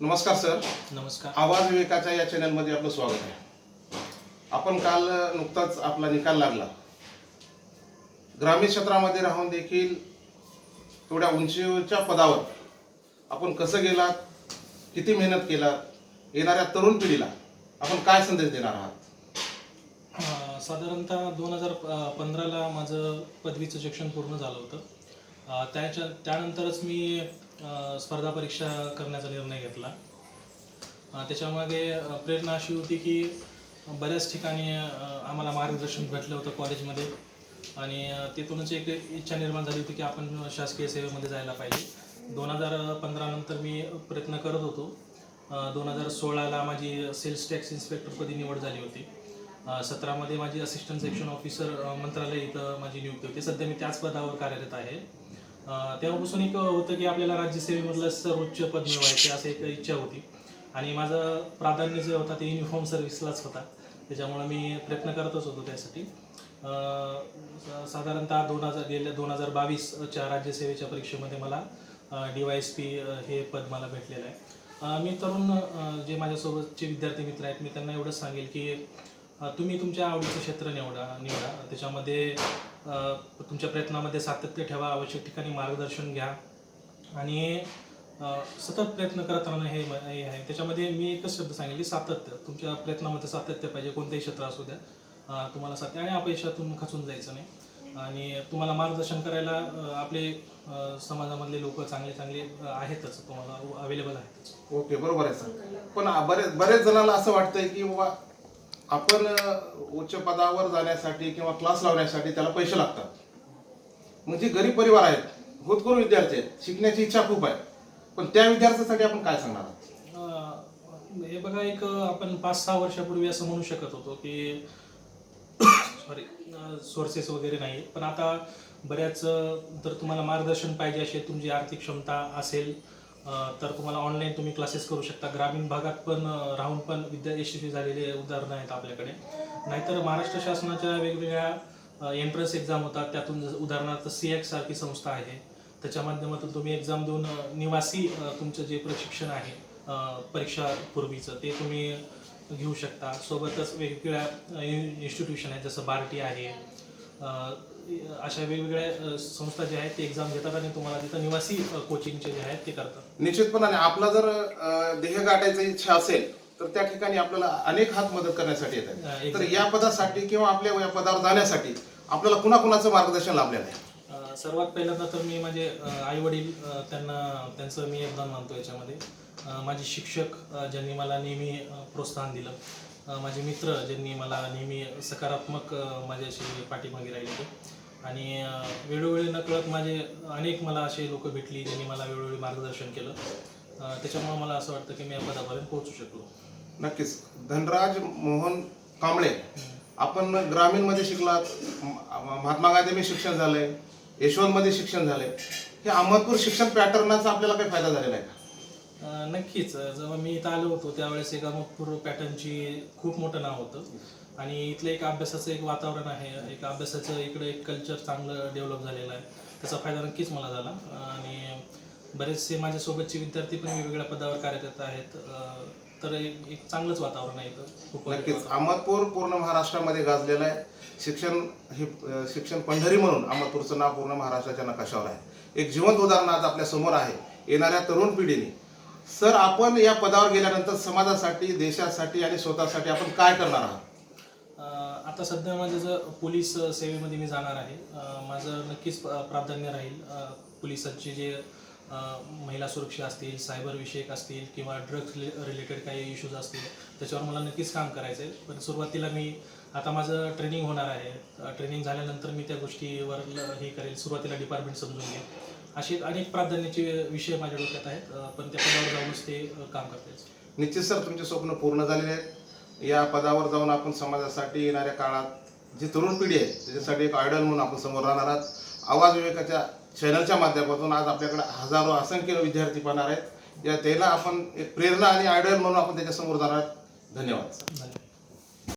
नमस्कार सर. नमस्कार. आवाज विवेकाच्या या चॅनलमध्ये आपलं स्वागत आहे. आपण काल नुकताच आपला निकाल लागला. ग्रामीण क्षेत्रामध्ये राहून देखील थोड्या उंचीच्या पदावर आपण कसं गेलात किती मेहनत केलात येणाऱ्या तरुण पिढीला आपण काय संदेश देणार आहात? साधारणतः दोन हजार पंधराला माझं पदवीचं शिक्षण पूर्ण झालं होतं. त्याच्या त्यानंतरच मी स्पर्धा परीक्षा करण्याचा निर्णय घेतला. त्याच्यामागे प्रेरणा अशी होती की बऱ्याच ठिकाणी आम्हाला मार्गदर्शन भेटलं होतं कॉलेजमध्ये. आणि तिथूनच एक इच्छा निर्माण झाली होती की आपण शासकीय सेवेमध्ये जायला पाहिजे. दोन हजार पंधरानंतर मी प्रयत्न करत होतो. दोन हजार सोळाला माझी सेल्स टॅक्स इन्स्पेक्टरपदी निवड झाली होती. सतरामध्ये माझी असिस्टंट सेक्शन ऑफिसर मंत्रालय इथं माझी नियुक्ती होती. सध्या मी त्याच पदावर कार्यरत आहे. तेव्हापासून एक होतं की आपल्याला राज्यसेवेमधलं सर्वोच्च पद मिळवायचे असं एक इच्छा होती. आणि माझं प्राधान्य जे होता ते युनिफॉर्म सर्व्हिसलाच होता. त्याच्यामुळे मी प्रयत्न करतच होतो त्यासाठी. साधारणतः दोन हजार गेल्या दोन हजार बावीसच्या राज्यसेवेच्या परीक्षेमध्ये मला डी वाय एस पी हे पद मला भेटलेलं आहे. मी तरुण जे माझ्यासोबतचे विद्यार्थी मित्र आहेत मी त्यांना एवढंच सांगेल की तुम्ही तुमच्या आवडीचं क्षेत्र निवडा निवडा. त्याच्यामध्ये तुमच्या प्रयत्नामध्ये सातत्य ठेवा आवश्यक ठिकाणी मार्गदर्शन घ्या. आणि सतत प्रयत्न करत राहणं हे हे आहे. त्याच्यामध्ये मी एकच शब्द सांगितले सातत्य. तुमच्या प्रयत्नामध्ये सातत्य पाहिजे. कोणतेही क्षेत्र असू द्या. तुम्हाला सातत्य आणि अपयशातून खचून जायचं नाही. आणि तुम्हाला मार्गदर्शन करायला आपले समाजामधले लोक चांगले चांगले आहेतच. तुम्हाला अवेलेबल आहेतच. ओके बरोबर आहे सर. पण बरेच बरेच जणांना असं वाटतंय की बाबा आपण उच्च पदावर जाण्यासाठी किंवा क्लास लावण्यासाठी त्याला पैसे लागतात. म्हणजे गरीब परिवार आहेत होतकरू विद्यार्थी आहेत शिकण्याची इच्छा खूप आहे. पण त्या विद्यार्थ्यासाठी आपण काय सांगणार आहात? हे बघा एक आपण पाच सहा वर्षापूर्वी असं म्हणू शकत होतो की सॉरी सोर्सेस वगैरे नाही. पण आता बऱ्याच जर तुम्हाला मार्गदर्शन पाहिजे असेल तुमची आर्थिक क्षमता असेल तर तुम्हाला ऑनलाईन तुम्ही क्लासेस करू शकता. ग्रामीण भागात पण राहून पण विद्या यशस्वी झालेले उदाहरणं आहेत आपल्याकडे. नाहीतर महाराष्ट्र शासनाच्या वेगवेगळ्या एंट्रन्स एक्झाम होतात. त्यातून उदाहरणार्थ सी एक्स सारखी संस्था आहे. त्याच्या माध्यमातून तुम्ही एक्झाम देऊन निवासी तुमचं जे प्रशिक्षण आहे परीक्षा पूर्वीचं ते तुम्ही घेऊ शकता. सोबतच वेगवेगळ्या इन्स्टिट्यूशन आहेत जसं बार्टी आहे अशा वेगवेगळ्या संस्था ज्या आहेत ते एक्झाम घेतात आणि तुम्हाला तिथं निवासी कोचिंगचे जे आहेत ते करतात. निश्चितपणाने आपला जर ध्येय गाठायची इच्छा असेल तर त्या ठिकाणी आपल्याला अनेक हात मदत करण्यासाठी येत आहेत तर. या पदासाठी किंवा आपल्या या पदावर जाण्यासाठी आपल्याला कुणाकुणाचं मार्गदर्शन लाभलेलं आहे? सर्वात पहिल्यांदा तर मी माझे आई वडील त्यांना त्यांचं मी योगदान मानतो याच्यामध्ये. माझे शिक्षक ज्यांनी मला नेहमी प्रोत्साहन दिलं. माझे मित्र ज्यांनी मला नेहमी सकारात्मक माझ्याशी पाठीमागे राहिले. आणि वेळोवेळी नकळत माझे अनेक मला असे लोक भेटली ज्यांनी मला वेळोवेळी मार्गदर्शन केलं. त्याच्यामुळे मला असं वाटतं की मी या पदापर्यंत पोहोचू शकलो. नक्कीच. धनराज मोहन कांबळे आपण ग्रामीणमध्ये शिकलात. महात्मा गांधी शिक्षण झालंय यशवंतमध्ये शिक्षण झालंय. हे अहमदपूर शिक्षण पॅटर्नचा आपल्याला काही फायदा झालेला आहे का? नक्कीच. जेव्हा मी इथं आलो होतो त्यावेळेस एक अमुकपूर पॅटर्नची खूप मोठं नाव होतं. आणि इथलं एक अभ्यासाचं एक वातावरण आहे. एक अभ्यासाचं इकडे एक कल्चर चांगलं डेव्हलप झालेलं आहे. त्याचा फायदा नक्कीच मला झाला. आणि बरेचसे माझ्यासोबतचे विद्यार्थी पण वेगवेगळ्या पदावर कार्यरत आहेत. तर एक एक चांगलंच वातावरण आहे इथं. नक्कीच. अहमदपूर पूर्ण महाराष्ट्रामध्ये गाजलेलं आहे. शिक्षण हे शिक्षण पंढरी म्हणून अहमदपूरचं नाव पूर्ण महाराष्ट्राच्या नकाशावर आहे. एक जिवंत उदाहरण आज आपल्यासमोर आहे. येणाऱ्या तरुण पिढीने. सर आपण या पदावर गेल्यानंतर समाजासाठी देशासाठी आणि स्वतःसाठी आपण काय करणार आहात? आता सध्या माझं जर पोलीस सेवेमध्ये मी जाणार आहे माझं नक्कीच प्राधान्य राहील. पोलिसांचे जे महिला सुरक्षा असतील सायबर विषयक असतील किंवा ड्रग्स रिलेटेड काही इश्यूज असतील त्याच्यावर मला नक्कीच काम करायचं आहे पण सुरुवातीला मी आता माझं ट्रेनिंग होणार आहे. ट्रेनिंग झाल्यानंतर मी त्या गोष्टीवर हे करेल. सुरुवातीला डिपार्टमेंट समजून घेईल. असे अनेक प्राधान्याचे विषय माझ्या डोक्यात आहेत पण त्या पदावर जाऊनच ते काम करता निश्चित सर तुमचे स्वप्न पूर्ण झालेले आहेत. या पदावर जाऊन आपण समाजासाठी येणाऱ्या काळात जी तरुण पिढी आहे त्याच्यासाठी एक आयडल म्हणून आपण समोर राहणार आहात. आवाज विवेकाच्या चॅनलच्या माध्यमातून आज आपल्याकडे हजारो असंख्य विद्यार्थी पाहणार आहेत. या त्याला आपण एक प्रेरणा आणि आयडल म्हणून आपण त्याच्यासमोर जाणार आहात. धन्यवाद धन्यवाद.